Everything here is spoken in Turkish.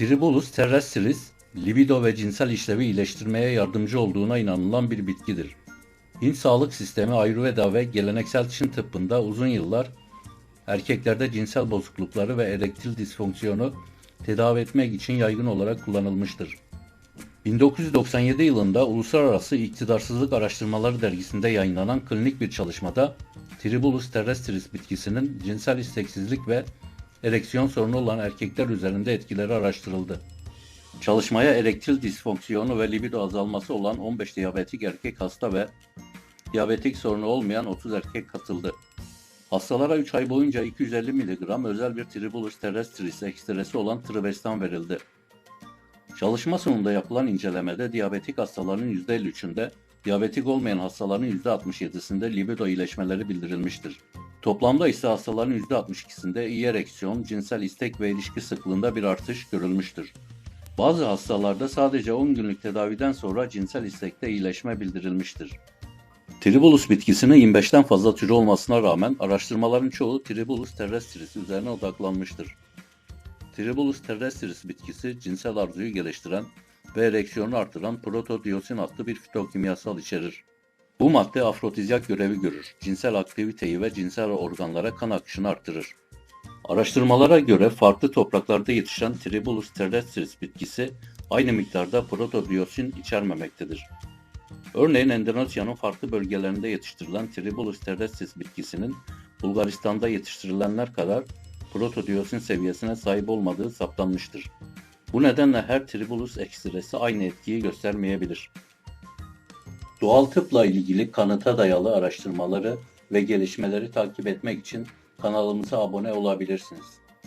Tribulus terrestris, libido ve cinsel işlevi iyileştirmeye yardımcı olduğuna inanılan bir bitkidir. Hint sağlık sistemi Ayurveda ve geleneksel Çin tıbbında uzun yıllar erkeklerde cinsel bozuklukları ve erektil disfonksiyonu tedavi etmek için yaygın olarak kullanılmıştır. 1997 yılında Uluslararası İktidarsızlık Araştırmaları dergisinde yayınlanan klinik bir çalışmada Tribulus terrestris bitkisinin cinsel isteksizlik ve ereksiyon sorunu olan erkekler üzerinde etkileri araştırıldı. Çalışmaya erektil disfonksiyonu ve libido azalması olan 15 diyabetik erkek hasta ve diyabetik sorunu olmayan 30 erkek katıldı. Hastalara 3 ay boyunca 250 mg özel bir Tribulus terrestris ekstresi olan Trivestan verildi. Çalışma sonunda yapılan incelemede diyabetik hastaların %53'ünde, diyabetik olmayan hastaların %67'sinde libido iyileşmeleri bildirilmiştir. Toplamda ise hastaların %62'sinde iyi ereksiyon, cinsel istek ve ilişki sıklığında bir artış görülmüştür. Bazı hastalarda sadece 10 günlük tedaviden sonra cinsel istekte iyileşme bildirilmiştir. Tribulus bitkisinin 25'ten fazla türü olmasına rağmen araştırmaların çoğu Tribulus terrestris üzerine odaklanmıştır. Tribulus terrestris bitkisi cinsel arzuyu geliştiren ve ereksiyonu artıran protodiyosin adlı bir fitokimyasal içerir. Bu madde afrodizyak görevi görür, cinsel aktiviteyi ve cinsel organlara kan akışını arttırır. Araştırmalara göre farklı topraklarda yetişen Tribulus terrestris bitkisi aynı miktarda protodiyosin içermemektedir. Örneğin Endonezya'nın farklı bölgelerinde yetiştirilen Tribulus terrestris bitkisinin Bulgaristan'da yetiştirilenler kadar protodiyosin seviyesine sahip olmadığı saptanmıştır. Bu nedenle her Tribulus ekstresi aynı etkiyi göstermeyebilir. Doğal tıpla ilgili kanıta dayalı araştırmaları ve gelişmeleri takip etmek için kanalımıza abone olabilirsiniz.